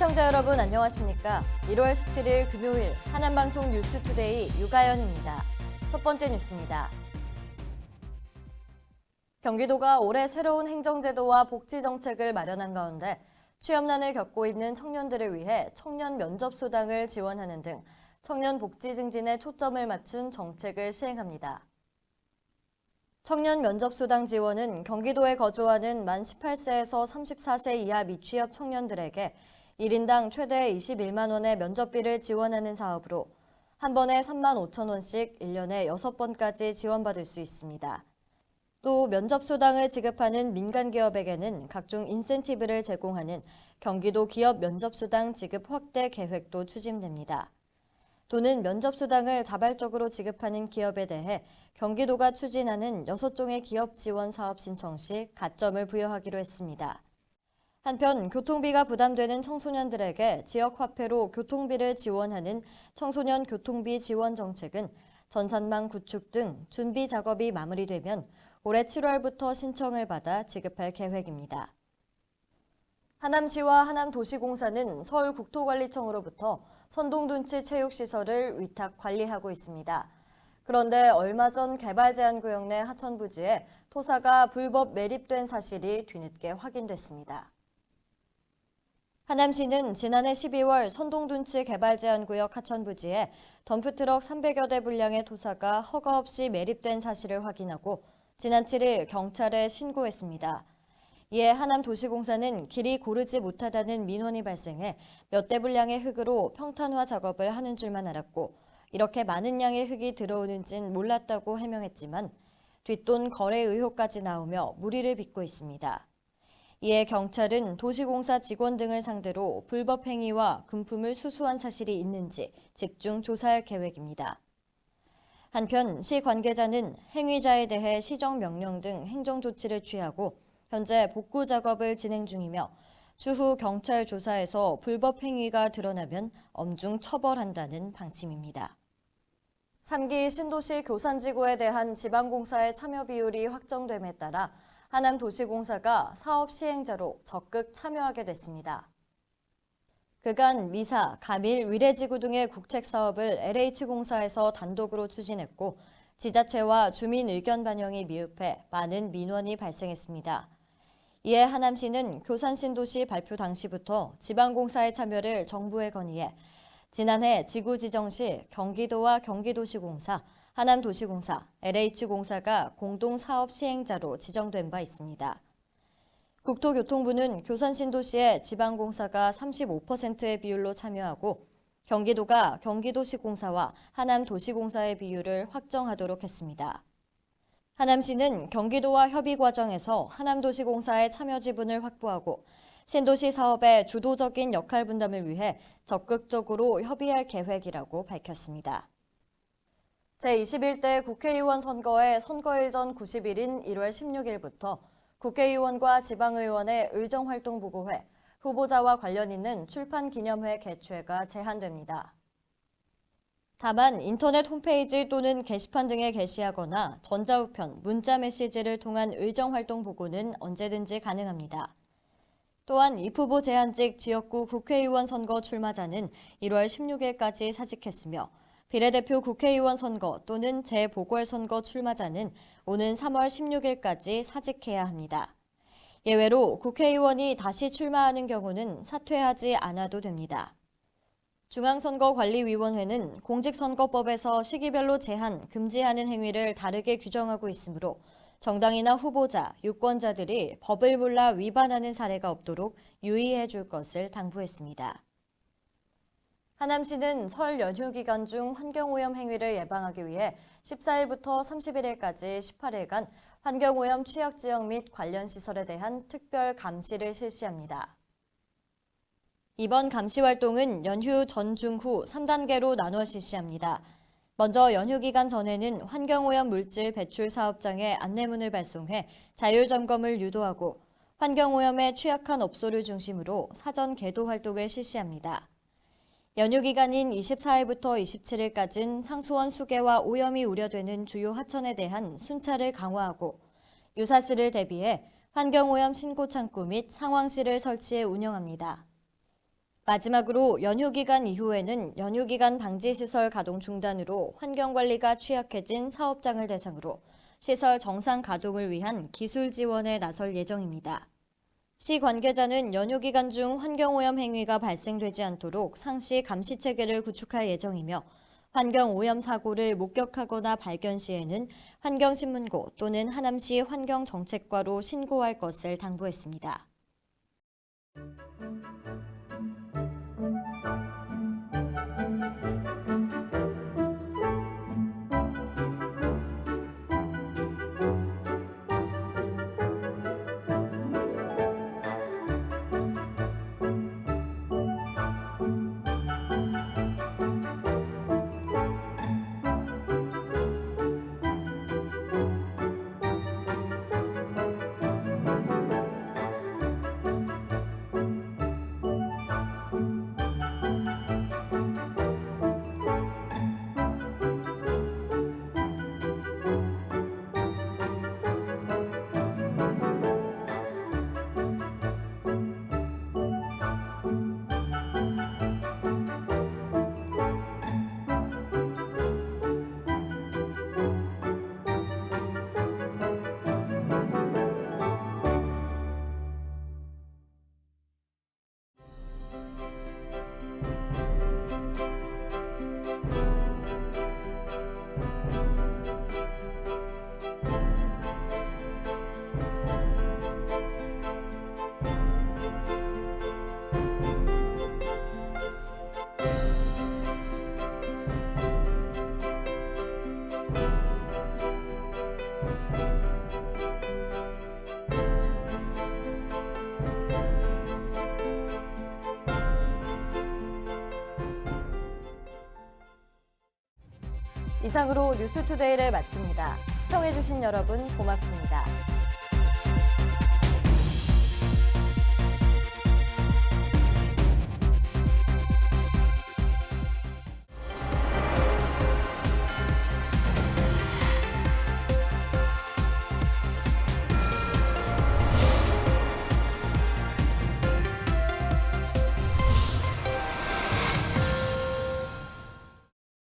시청자 여러분 안녕하십니까? 1월 17일 금요일 하남방송 뉴스투데이 유가연입니다. 첫 번째 뉴스입니다. 경기도가 올해 새로운 행정제도와 복지 정책을 마련한 가운데 취업난을 겪고 있는 청년들을 위해 청년 면접 수당을 지원하는 등 청년 복지 증진에 초점을 맞춘 정책을 시행합니다. 청년 면접수당 지원은 경기도에 거주하는 만 18세에서 34세 이하 미취업 청년들에게 1인당 최대 21만 원의 면접비를 지원하는 사업으로 한 번에 3만 5천 원씩 1년에 6번까지 지원받을 수 있습니다. 또 면접 수당을 지급하는 민간 기업에게는 각종 인센티브를 제공하는 경기도 기업 면접 수당 지급 확대 계획도 추진됩니다. 도는 면접 수당을 자발적으로 지급하는 기업에 대해 경기도가 추진하는 6종의 기업 지원 사업 신청 시 가점을 부여하기로 했습니다. 한편 교통비가 부담되는 청소년들에게 지역 화폐로 교통비를 지원하는 청소년 교통비 지원 정책은 전산망 구축 등 준비 작업이 마무리되면 올해 7월부터 신청을 받아 지급할 계획입니다. 하남시와 하남도시공사는 서울국토관리청으로부터 선동둔치 체육시설을 위탁 관리하고 있습니다. 그런데 얼마 전 개발 제한 구역 내 하천 부지에 토사가 불법 매립된 사실이 뒤늦게 확인됐습니다. 하남시는 지난해 12월 선동둔치 개발 제한 구역 하천 부지에 덤프트럭 300여 대 분량의 토사가 허가 없이 매립된 사실을 확인하고 지난 7일 경찰에 신고했습니다. 이에 하남도시공사는 길이 고르지 못하다는 민원이 발생해 몇 대 분량의 흙으로 평탄화 작업을 하는 줄만 알았고 이렇게 많은 양의 흙이 들어오는진 몰랐다고 해명했지만 뒷돈 거래 의혹까지 나오며 무리를 빚고 있습니다. 이에 경찰은 도시공사 직원 등을 상대로 불법 행위와 금품을 수수한 사실이 있는지 집중 조사할 계획입니다. 한편 시 관계자는 행위자에 대해 시정 명령 등 행정 조치를 취하고 현재 복구 작업을 진행 중이며 추후 경찰 조사에서 불법 행위가 드러나면 엄중 처벌한다는 방침입니다. 3기 신도시 교산지구에 대한 지방공사의 참여 비율이 확정됨에 따라 하남도시공사가 사업 시행자로 적극 참여하게 됐습니다. 그간 미사, 가밀, 위례지구 등의 국책 사업을 LH공사에서 단독으로 추진했고 지자체와 주민 의견 반영이 미흡해 많은 민원이 발생했습니다. 이에 하남시는 교산신도시 발표 당시부터 지방공사의 참여를 정부에 건의해 지난해 지구 지정 시 경기도와 경기도시공사, 하남도시공사, LH공사가 공동 사업 시행자로 지정된 바 있습니다. 국토교통부는 교산신도시에 지방공사가 35%의 비율로 참여하고 경기도가 경기도시공사와 하남도시공사의 비율을 확정하도록 했습니다. 하남시는 경기도와 협의 과정에서 하남도시공사의 참여 지분을 확보하고 신도시 사업의 주도적인 역할 분담을 위해 적극적으로 협의할 계획이라고 밝혔습니다. 제21대 국회의원 선거의 선거일 전 90일인 1월 16일부터 국회의원과 지방의원의 의정활동보고회, 후보자와 관련 있는 출판기념회 개최가 제한됩니다. 다만 인터넷 홈페이지 또는 게시판 등에 게시하거나 전자우편, 문자 메시지를 통한 의정활동 보고는 언제든지 가능합니다. 또한 입후보 제한직 지역구 국회의원 선거 출마자는 1월 16일까지 사직했으며 비례대표 국회의원 선거 또는 재보궐선거 출마자는 오는 3월 16일까지 사직해야 합니다. 예외로 국회의원이 다시 출마하는 경우는 사퇴하지 않아도 됩니다. 중앙선거관리위원회는 공직선거법에서 시기별로 제한, 금지하는 행위를 다르게 규정하고 있으므로 정당이나 후보자, 유권자들이 법을 몰라 위반하는 사례가 없도록 유의해 줄 것을 당부했습니다. 하남시는 설 연휴 기간 중 환경오염 행위를 예방하기 위해 14일부터 31일까지 18일간 환경오염 취약지역 및 관련 시설에 대한 특별 감시를 실시합니다. 이번 감시 활동은 연휴 전, 중, 후 3단계로 나눠 실시합니다. 먼저 연휴 기간 전에는 환경오염 물질 배출 사업장에 안내문을 발송해 자율 점검을 유도하고 환경오염에 취약한 업소를 중심으로 사전 계도 활동을 실시합니다. 연휴 기간인 24일부터 27일까지는 상수원 수계와 오염이 우려되는 주요 하천에 대한 순찰을 강화하고 유사시를 대비해 환경오염 신고 창구 및 상황실을 설치해 운영합니다. 마지막으로 연휴 기간 이후에는 연휴 기간 방지 시설 가동 중단으로 환경 관리가 취약해진 사업장을 대상으로 시설 정상 가동을 위한 기술 지원에 나설 예정입니다. 시 관계자는 연휴 기간 중 환경오염 행위가 발생되지 않도록 상시 감시 체계를 구축할 예정이며 환경오염 사고를 목격하거나 발견 시에는 환경신문고 또는 하남시 환경정책과로 신고할 것을 당부했습니다. 이상으로 뉴스투데이를 마칩니다. 시청해주신 여러분 고맙습니다.